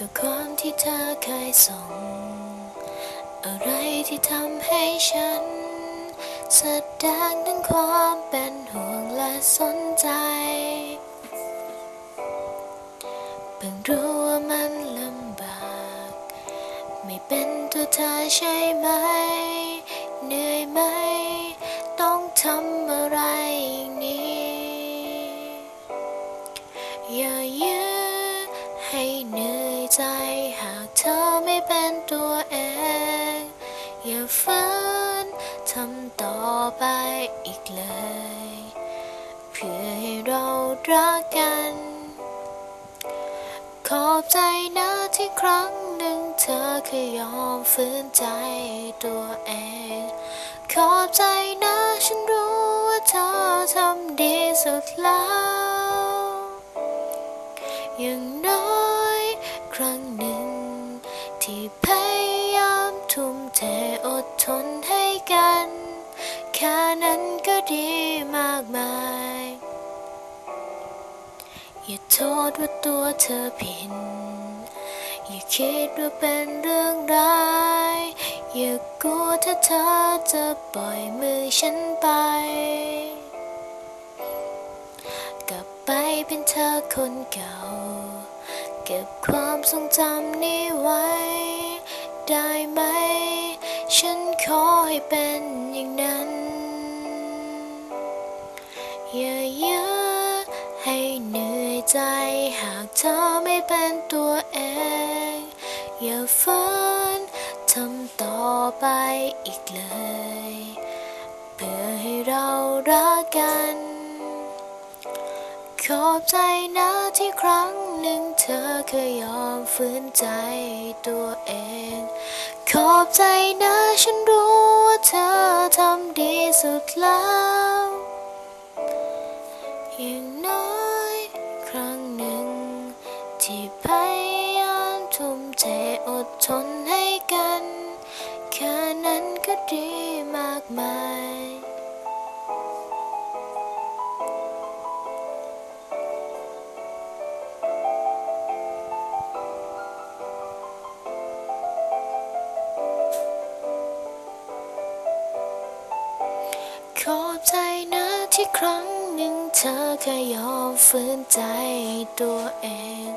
ข้อความที่เธอเคยส่ง อะไรที่ทำให้ฉัน แสดงถึงความเป็นห่วงและสนใจ เพิ่งรู้ว่ามันลำบาก ไม่เป็นตัวเธอใช่ไหม เหนื่อยไหม ต้องทำ เหนื่อยใจหากเธอไม่เป็นตัวเอง อย่าฝืนทำต่อไปอีกเลย เพื่อให้เรารักกัน ขอบใจนะที่ครั้งหนึ่งเธอเคยยอมฝืนใจตัวเอง ขอบใจนะฉันรู้ว่าเธอทำดีสุดแล้วอย่างน้อย ครั้งหนึ่ง ที่พยายามทุ่มเทอดทนให้กัน แค่นั้นก็ดีมากมาย อย่าโทษว่าตัวเธอผิด อย่าคิดว่าเป็นเรื่องร้าย อย่ากลัวถ้าเธอจะปล่อยมือฉันไปกลับไปเป็นเธอคนเก่า เก็บความทรงจำนี้ไว้ ได้ไหม ฉันขอให้เป็นอย่างนั้น อย่าเยื้อให้เหนื่อยใจ หากเธอไม่เป็นตัวเอง อย่าฝืนทำต่อไปอีกเลย เพื่อให้เรารักกัน ขอบใจนะที่ครั้งหนึ่งเธอเคยยอมฝืนใจตัวเอง ขอบใจนะฉันรู้ว่าเธอทำดีสุดแล้วอย่างน้อยครั้งหนึ่ง ที่พยายามทุ่มเทอดทนให้กัน แค่นั้นก็ดีมากมาย อบใจนะที่ครั้งหนึ่งเธอเคยยอมฝืนใจตัวเอง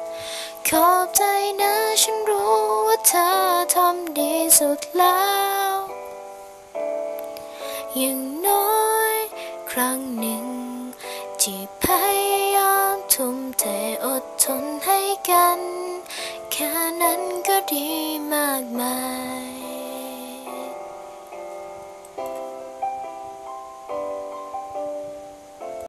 ขอบใจนะฉันรู้ว่าเธอทำดีสุดแล้ว อย่างน้อยครั้งหนึ่งที่พยายามทุ่มเทอดทนให้กัน แค่นั้นก็ดีมากมาย